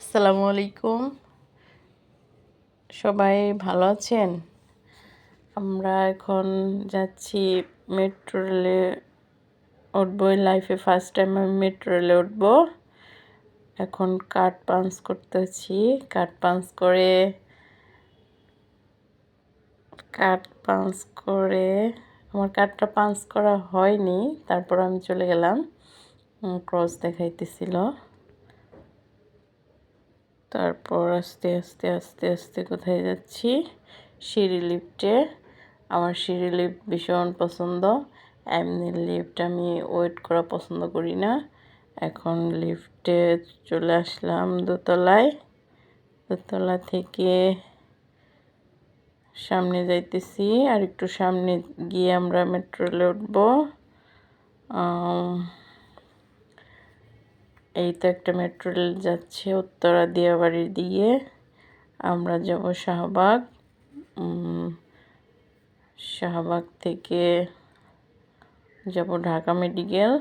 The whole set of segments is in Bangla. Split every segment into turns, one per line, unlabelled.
আসসালামু আলাইকুম। সবাই ভালো আছেন? আমরা এখন যাচ্ছি মেট্রো রেলে উঠবো। লাইফে ফার্স্ট টাইম আমি মেট্রো রেলে উঠবো। এখন কার্ড পাঞ্চ করতেছি। কার্ড পাঞ্চ করে কার্ড পাঞ্চ করে আমার কার্ডটা পাঞ্চ করা হয়নি। তারপর আমি চলে গেলাম। ক্রস দেখাইতেছিল। তারপর আস্তে আস্তে আস্তে আস্তে কোথায় যাচ্ছি? সিঁড়ি লিফটে। আমার সিঁড়ি লিফট ভীষণ পছন্দ। এমনি লিফট আমি ওয়েট করা পছন্দ করি না। এখন লিফটে চলে আসলাম দোতলায়। দোতলা থেকে সামনে যাইতেছি আর একটু সামনে গিয়ে আমরা মেট্রো রেলে উঠবো এই তো একটা মেট্রো রেল যাচ্ছে উত্তরা দিয়াবাড়ির দিকে আমরা যাব শাহবাগ। শাহবাগ থেকে যাব ঢাকা মেডিকেল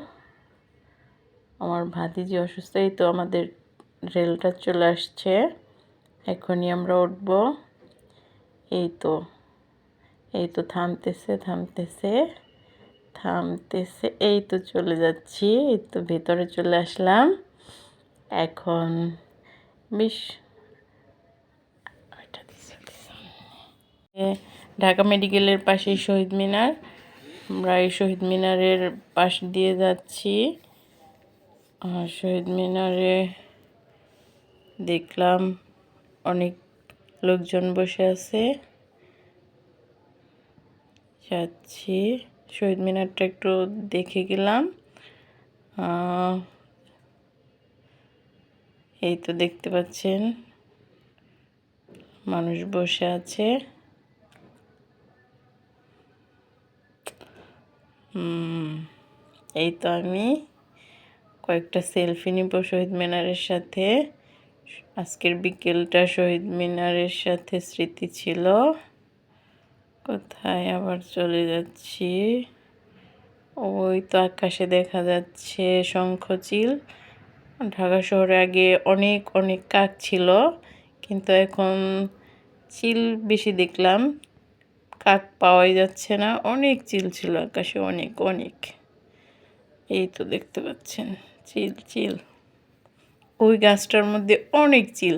আমার ভাতিজি অসুস্থ, এই তো আমাদের রেলটা চলে আসছে। এখনই আমরা উঠব। এই তো এই তো থামতেছে থামতেছে। থামতেছে, এই তো চলে যাচ্ছি, এই তো ভেতরে চলে আসলাম। এখন বেশ ঢাকা মেডিকেলের পাশে শহীদ মিনার। আমরা এই শহীদ মিনারের পাশ দিয়ে যাচ্ছি। আর শহীদ মিনারে দেখলাম অনেক লোকজন বসে আছে। যাচ্ছি। শহীদ মিনারটা একটু দেখে গেলাম। এই তো দেখতে পাচ্ছেন, মানুষ বসে আছে। এই তো আমি কয়েকটা সেলফি নিব শহীদ মিনারের সাথে। আজকের বিকেলটা শহীদ মিনারের সাথে স্মৃতি ছিল। কোথায় আবার চলে যাচ্ছি? ওই তো আকাশে দেখা যাচ্ছে শঙ্খচিল ঢাকা শহরে আগে অনেক অনেক কাক ছিল, কিন্তু এখন চিল বেশি দেখলাম। কাক পাওয়াই যাচ্ছে না। অনেক চিল ছিল আকাশে, অনেক অনেক। এই তো দেখতে পাচ্ছেন, চিল চিল। ওই গাছটার মধ্যে অনেক চিল।